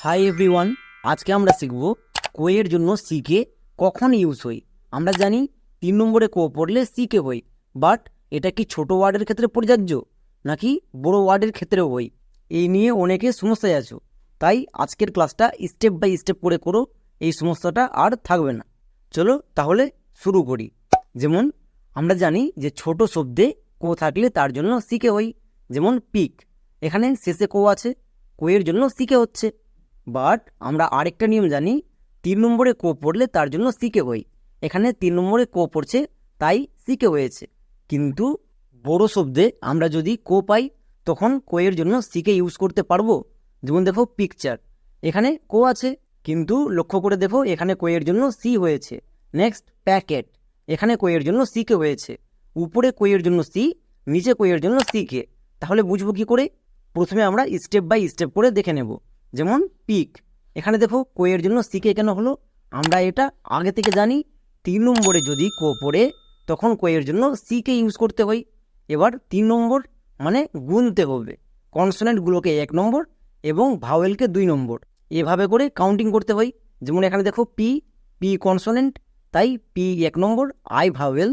Hi everyone আজকে আমরা শিখব কোয়ের জন্য সিকে কখন ইউজ হই আমরা জানি তিন নম্বরে কো পড়লে সিকে হই বাট এটা কি ছোট ওয়ার্ডের ক্ষেত্রে প্রযোজ্য, নাকি বড় ওয়ার্ডের ক্ষেত্রেও হই এই নিয়ে অনেকে সমস্যায় আছো, তাই আজকের ক্লাসটা স্টেপ বাই স্টেপ করে করো, এই সমস্যাটা আর থাকবে না। চলো তাহলে শুরু করি। যেমন, আমরা জানি যে ছোট শব্দে কো থাকলে তার জন্য সিকে হই যেমন পিক। এখানে শেষে কো আছে কোয়ের জন্য সিকে হচ্ছে। বাট আমরা আরেকটা নিয়ম জানি, তিন নম্বরে কো পড়লে তার জন্য সিকে হই এখানে তিন নম্বরে কো পড়ছে, তাই সিকে হয়েছে কিন্তু বড় শব্দে আমরা যদি কো পাই, তখন কোয়ের জন্য সিকে ইউজ করতে পারব। যেমন দেখো পিকচার এখানে কো আছে, কিন্তু লক্ষ্য করে দেখো, এখানে কোয়ের জন্য সি হয়েছে। নেক্সট প্যাকেট এখানে কোয়ের জন্য সিকে হয়েছে। উপরে কোয়ের জন্য সি নিচে কোয়ের জন্য সিকে তাহলে বুঝব কি করে? প্রথমে আমরা স্টেপ বাই স্টেপ করে দেখে নেব। যেমন পিক এখানে দেখো কোয়ের জন্য সিকে কেন হলো। আমরা এটা আগে থেকে জানি, তিন নম্বরে যদি কো পড়ে, তখন কোয়ের জন্য সিকে ইউজ করতে হয়। এবার তিন নম্বর মানে গুনতে হবে। কনসোনেন্টগুলোকে এক নম্বর এবং ভাওয়েলকে দুই নম্বর। এভাবে করে কাউন্টিং করতে হয়। যেমন এখানে দেখো পি পি কনসোনেন্ট তাই পি এক নম্বর আই ভাওয়েল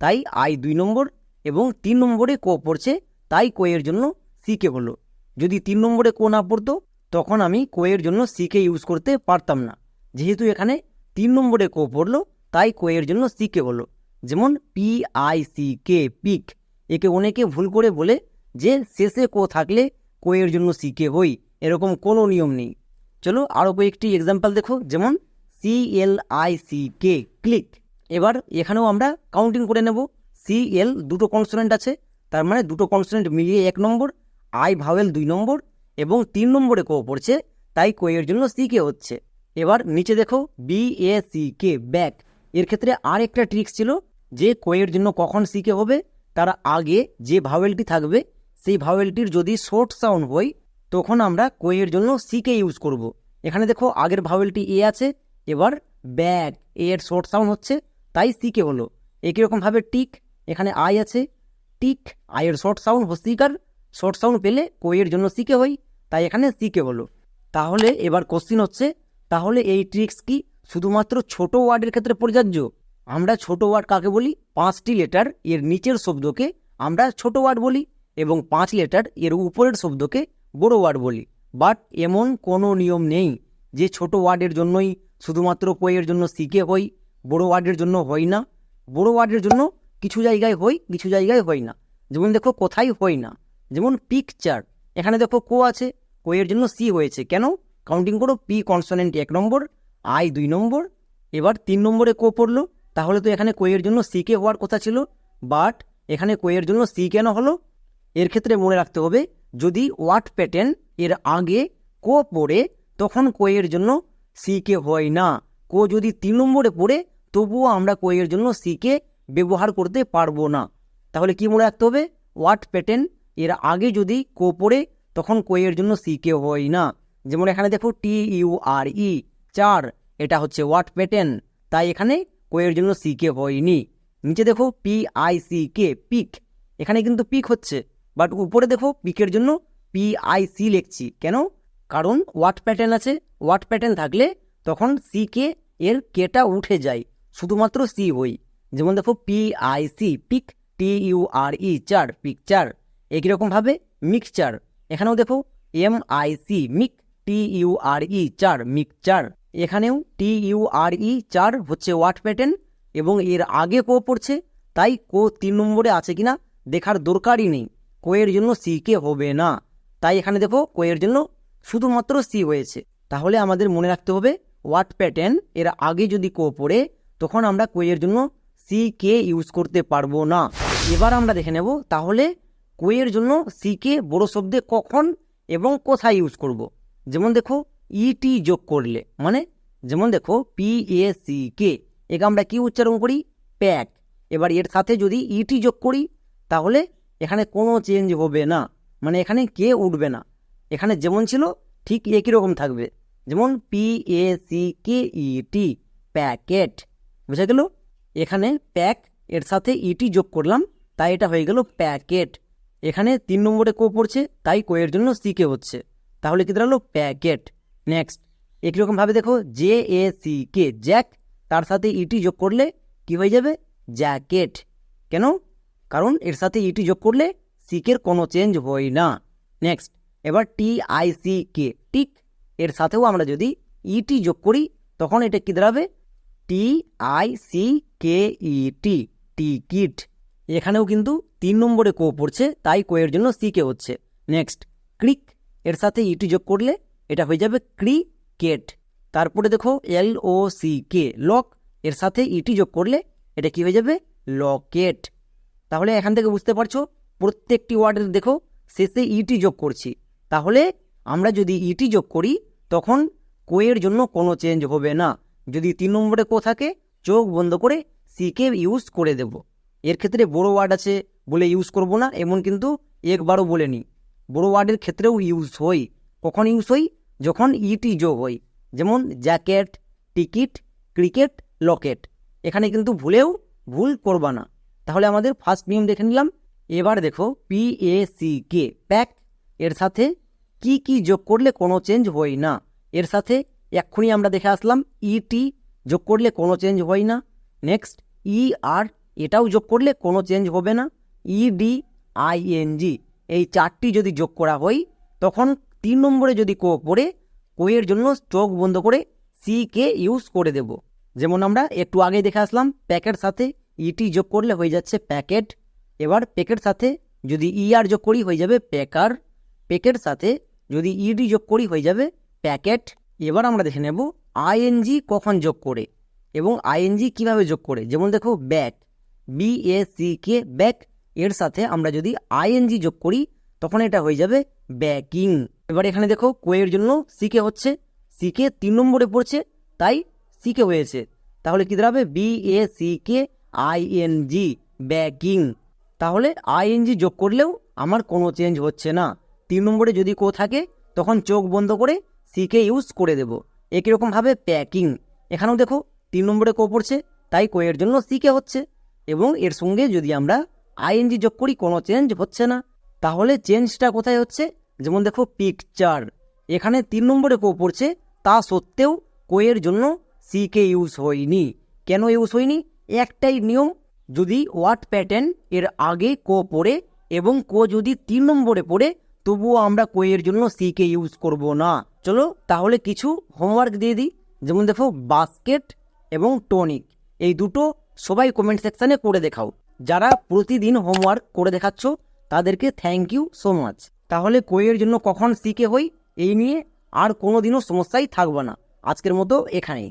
তাই আই দুই নম্বর এবং তিন নম্বরে কো পড়ছে, তাই কোয়ের জন্য সিকে হলো। যদি তিন নম্বরে কো না পড়তো তখন আমি কোয়ের জন্য সিকে ইউজ করতে পারতাম না। যেহেতু এখানে তিন নম্বরে কো পড়ল, তাই কোয়ের জন্য সিকে হলো যেমন P I C K, pick. একে অনেকে ভুল করে বলে যে শেষে কো থাকলে কোয়ের জন্য সিকে হই, এরকম কোনো নিয়ম নেই। চলো আরও কয়েকটি এক্সাম্পল দেখো, যেমন C L I C K, click. এবার এখানেও আমরা কাউন্টিং করে নেব। সি এল দুটো কনসোনেন্ট আছে, তার মানে দুটো কনসোনেন্ট মিলিয়ে এক নম্বর, আই ভাওয়েল দুই নম্বর এবং তিন নম্বরে কো পড়ছে, তাই কোয়ের জন্য সি কে হচ্ছে। এবার নিচে দেখো, B, A, C, K, back. এর ক্ষেত্রে আর একটা ট্রিক্স ছিল যে কোয়ের জন্য কখন সি কে হবে, তার আগে যে ভাওয়েলটি থাকবে, সেই ভাওয়েলটির যদি শর্ট সাউন্ড হয়, তখন আমরা কোয়ের জন্য সিকে ইউজ করব। এখানে দেখো, আগের ভাওয়েলটি এ আছে, এবার ব্যাগ এর শর্ট সাউন্ড হচ্ছে, তাই সিকে হলো। একই রকমভাবে টিক এখানে আই আছে টিক আয়ের শর্ট সাউন্ড হস্তিকার শর্ট সাউন্ড পেলে কোয়ের জন্য সিকে হই তাই এখানে সিকে হলো তাহলে এবার কোশ্চিন হচ্ছে, তাহলে এই ট্রিক্স কি শুধুমাত্র ছোট ওয়ার্ডের ক্ষেত্রে প্রযোজ্য আমরা ছোট ওয়ার্ড কাকে বলি? পাঁচটি লেটার এর নিচের শব্দকে আমরা ছোট ওয়ার্ড বলি এবং পাঁচ লেটার এর উপরের শব্দকে বড় ওয়ার্ড বলি। বাট এমন কোনো নিয়ম নেই যে ছোট ওয়ার্ডের জন্যই শুধুমাত্র কোয়ের জন্য সিকে হই বড় ওয়ার্ডের জন্য হয় না। বড় ওয়ার্ডের জন্য কিছু জায়গায় হই কিছু জায়গায় হয় না। যেমন দেখো, কোথায় হয় না? যেমন পিকচার এখানে দেখো কো আছে কোয়ের জন্য সি হয়েছে। কেন? কাউন্টিং করো পি কনসোনেন্ট এক নম্বর আই দুই নম্বর, এবার তিন নম্বরে কো পড়ল, তাহলে তো এখানে কোয়ের জন্য সিকে হওয়ার কথা ছিল বাট এখানে কোয়ের জন্য সি কেন হলো? এর ক্ষেত্রে মনে রাখতে হবে, যদি ওয়াট প্যাটার্ন এর আগে কো পড়ে, তখন কোয়ের জন্য সিকে হয় না। কো যদি তিন নম্বরে পড়ে, তবুও আমরা কোয়ের জন্য সিকে ব্যবহার করতে পারব না। তাহলে কি মনে রাখতে হবে? ওয়াট প্যাটার্ন এর আগে যদি কো পড়ে তখন কোয়ের জন্য সিকে হয় না। যেমন এখানে দেখো টি ইউ আর ই, চার, এটা হচ্ছে ওয়াট প্যাটার্ন তাই এখানে কোয়ের জন্য সি সিকে হয়নি। নিচে দেখো P I C K, pick. এখানে কিন্তু পিক হচ্ছে। বাট উপরে দেখো পিকের জন্য পি আই সি লিখছি। কেন? কারণ ওয়াট প্যাটার্ন আছে। ওয়াট প্যাটার্ন থাকলে তখন সি কে এর কেটা উঠে যায়। শুধুমাত্র সি হই। যেমন দেখো P I C, pick. T U R E, চার পিকচার একই রকমভাবে মিক্সচার। এখানেও দেখো M I C mick T U R E চার, মিক্সচার। এখানেও টি ইউ আর ই চার হচ্ছে ওয়াট প্যাটার্ন এবং এর আগে কো পড়ছে, তাই কো তিন নম্বরে আছে কিনা দেখার দরকারই নেই। কোয়ের জন্য সি কে হবে না। তাই এখানে দেখো কোয়ের জন্য শুধুমাত্র সি হয়েছে। তাহলে আমাদের মনে রাখতে হবে ওয়াট প্যাটার্ন এর আগে যদি কো পড়ে, তখন আমরা কোয়ের জন্য সি কে ইউজ করতে পারব না। এবার আমরা দেখে নেব, তাহলে কোয়ের জন্য সি কে বড় শব্দে কখন এবং কোথায় ইউজ করব। যেমন দেখো ইটি যোগ করলে মানে যেমন দেখো পি এ সি কে একে আমরা কী উচ্চারণ করি? প্যাক। এবার এর সাথে যদি ইটি যোগ করি, তাহলে এখানে কোনো চেঞ্জ হবে না। মানে এখানে কে উঠবে না। এখানে যেমন ছিল, ঠিক একই রকম থাকবে। যেমন P A C K E T packet. বুঝা গেল? এখানে প্যাক, এর সাথে ইটি যোগ করলাম, তাই এটা হয়ে গেল প্যাকেট। এখানে তিন নম্বরে কো পড়ছে, তাই কোয়ের জন্য সিকে হচ্ছে। তাহলে কি দাঁড়াল? প্যাকেট। নেক্সট। একইরকমভাবে দেখো, J, A, C, K, jack, তার সাথে ইটি যোগ করলে কি হয়ে যাবে? জ্যাকেট। কেন? কারণ এর সাথে ইটি যোগ করলে সিকের কোনো চেঞ্জ হয় না। নেক্সট। এবার T, I, C, K. Tick এর সাথেও আমরা যদি ইটি যোগ করি, তখন এটা কি দাঁড়াবে? T, I, C, K, E, T ticket এখানেও কিন্তু তিন নম্বরে কো পড়ছে, তাই কোয়ের জন্য সি কে হচ্ছে। নেক্সট, ক্রিক, এর সাথে ইটি যোগ করলে এটা হয়ে যাবে ক্রিকেট। তারপরে দেখো, এল ও সি কে, লক, এর সাথে ইটি যোগ করলে এটা কি হয়ে যাবে? লকেট। তাহলে এখান থেকে বুঝতে পারছ, প্রত্যেকটি ওয়ার্ডের দেখো, শেষে ইটি যোগ করছি। তাহলে আমরা যদি ইটি যোগ করি, তখন কোয়ের জন্য কোনো চেঞ্জ হবে না। যদি তিন নম্বরে কো থাকে, চোখ বন্ধ করে সিকে ইউজ করে দেব। এর ক্ষেত্রে বড় ওয়ার্ড আছে বলে ইউজ করব না, এমন কিন্তু একবারও বলেনি। বড় ওয়ার্ডের ক্ষেত্রেও ইউজ হই। কখন ইউজ হই? যখন ইটি যোগ হয় যেমন জ্যাকেট টিকিট ক্রিকেট লকেট এখানে কিন্তু ভুলেও ভুল করবা না। তাহলে আমাদের ফার্স্ট নিয়ম দেখে নিলাম। এবার দেখো P A C K pack এর সাথে কি কি যোগ করলে কোনো চেঞ্জ হয় না? এর সাথে এক্ষুনি আমরা দেখে আসলাম ইটি যোগ করলে কোনো চেঞ্জ হয় না। নেক্সট ই আর এটাও যোগ করলে কোনো চেঞ্জ হবে না। ইডি আইএনজি এই চারটি যদি যোগ করা হয়, তখন তিন নম্বরে যদি কো পড়ে কোয়ের জন্য চোখ বন্ধ করে সি কে ইউজ করে দেব। যেমন আমরা একটু আগে দেখে আসলাম প্যাকেট সাথে ইটি যোগ করলে হয়ে যাচ্ছে প্যাকেট এবার পেকের সাথে যদি ইআর যোগ করি হয়ে যাবে প্যাকার পেকের সাথে যদি ইডি যোগ করি হয়ে যাবে প্যাকেট এবার আমরা দেখে নেব আইএনজি কখন যোগ করে এবং আইএনজি কীভাবে যোগ করে। যেমন দেখো back B A, C, K, back এর সাথে আমরা যদি আইএনজি যোগ করি, তখন এটা হয়ে যাবে ব্যাকিং। এবার এখানে দেখো কোয়ের জন্য সিকে হচ্ছে। সিকে তিন নম্বরে পড়ছে, তাই সিকে হয়েছে। তাহলে কি দাঁড়াবে? B, A, C, K I N G backing. তাহলে আইএনজি যোগ করলেও আমার কোনো চেঞ্জ হচ্ছে না। তিন নম্বরে যদি কো থাকে, তখন চোখ বন্ধ করে সিকে ইউজ করে দেব। একই রকমভাবে প্যাকিং। এখানেও দেখো তিন নম্বরে কো পড়ছে, তাই কোয়ের জন্য সিকে হচ্ছে। এবং এর সঙ্গে যদি আমরা আইএনজি যোগ করি, কোনো চেঞ্জ হচ্ছে না। তাহলে চেঞ্জটা কোথায় হচ্ছে? যেমন দেখো পিকচার এখানে তিন নম্বরে কো পড়ছে, তা সত্ত্বেও কোয়ের জন্য সিকে ইউজ হয়নি। কেন ইউজ হয়নি? একটাই নিয়ম, যদি ওয়াট প্যাটার্ন এর আগে কো পড়ে এবং কো যদি তিন নম্বরে পড়ে, তবুও আমরা কোয়ের জন্য সিকে ইউজ করব না। চলো, তাহলে কিছু হোমওয়ার্ক দিয়ে দিই। যেমন দেখো বাস্কেট এবং টনিক এই দুটো সবাই কমেন্ট সেকশানে করে দেখাও। যারা প্রতিদিন হোমওয়ার্ক করে দেখাচ্ছ, তাদেরকে থ্যাংক ইউ সো মাচ তাহলে কোয়ের জন্য কখন শিখে হই, এই নিয়ে আর কোনো দিনও সমস্যাই থাকবে না। আজকের মতো এখানেই।